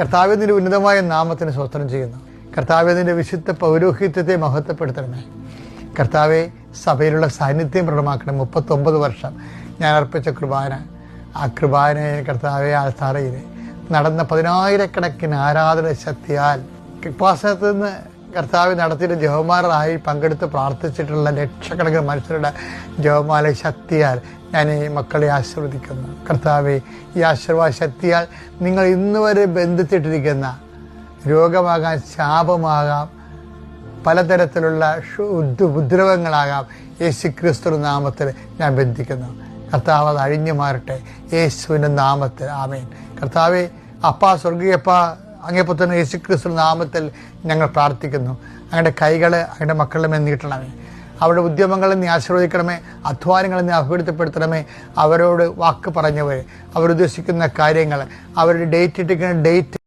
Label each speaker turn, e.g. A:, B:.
A: കർത്താവിന്റെ ഉന്നതമായ നാമത്തിന് സ്വസ്ത്രം ചെയ്യുന്നു. കർത്താവിന്റെ വിശുദ്ധ പൗരോഹിത്യത്തെ മഹത്വപ്പെടുത്തണമേ. കർത്താവെ സഭയിലുള്ള സാന്നിധ്യം പ്രകടമാക്കണം മുപ്പത്തൊമ്പത് വർഷം ഞാൻ അർപ്പിച്ച കൃപാന ആ കൃപാനെ കർത്താവെ ആൾത്താറയിൽ നടന്ന പതിനായിരക്കണക്കിന് ആരാധന ശക്തിയാൽ കൃപാസനത്തിൽ നിന്ന് കർത്താവ് നടത്തിയിട്ട് ജവമാരായി പങ്കെടുത്ത് പ്രാർത്ഥിച്ചിട്ടുള്ള ലക്ഷക്കണക്കിന് മനുഷ്യരുടെ ജവമാല ശക്തിയാൽ ഞാൻ ഈ മക്കളെ ആശീർവദിക്കുന്നു. കർത്താവെ ഈ ആശീർവാദ ശക്തിയാൽ നിങ്ങൾ ഇന്ന് വരെ ബന്ധിച്ചിട്ടിരിക്കുന്ന രോഗമാകാം ശാപമാകാം പലതരത്തിലുള്ള ഉപദ്രവങ്ങളാകാം. യേശു ക്രിസ്തു നാമത്തിൽ ഞാൻ ബന്ധിക്കുന്നു. കർത്താവ് അത് അഴിഞ്ഞു മാറട്ടെ യേശുവിന്റെ നാമത്തിൽ. ആമേൻ. കർത്താവെ അപ്പാ സ്വർഗീയപ്പ അങ്ങേപ്പുത്തന്നെ യേശു ക്രിസ്തു നാമത്തിൽ ഞങ്ങൾ പ്രാർത്ഥിക്കുന്നു. അങ്ങയുടെ കൈകൾ അങ്ങയുടെ മക്കളുടെ മേൽ നീട്ടണമേ. അവരുടെ ഉദ്യമങ്ങളെ നീ ആശീർവദിക്കണമേ. അധ്വാനങ്ങളെ നീ അഭിവൃദ്ധിപ്പെടുത്തണമേ. അവരോട് വാക്ക് പറഞ്ഞവർ അവരുദ്ദേശിക്കുന്ന കാര്യങ്ങൾ അവരുടെ ഡേറ്റ് ഇട്ടിരിക്കുന്ന ഡേറ്റ്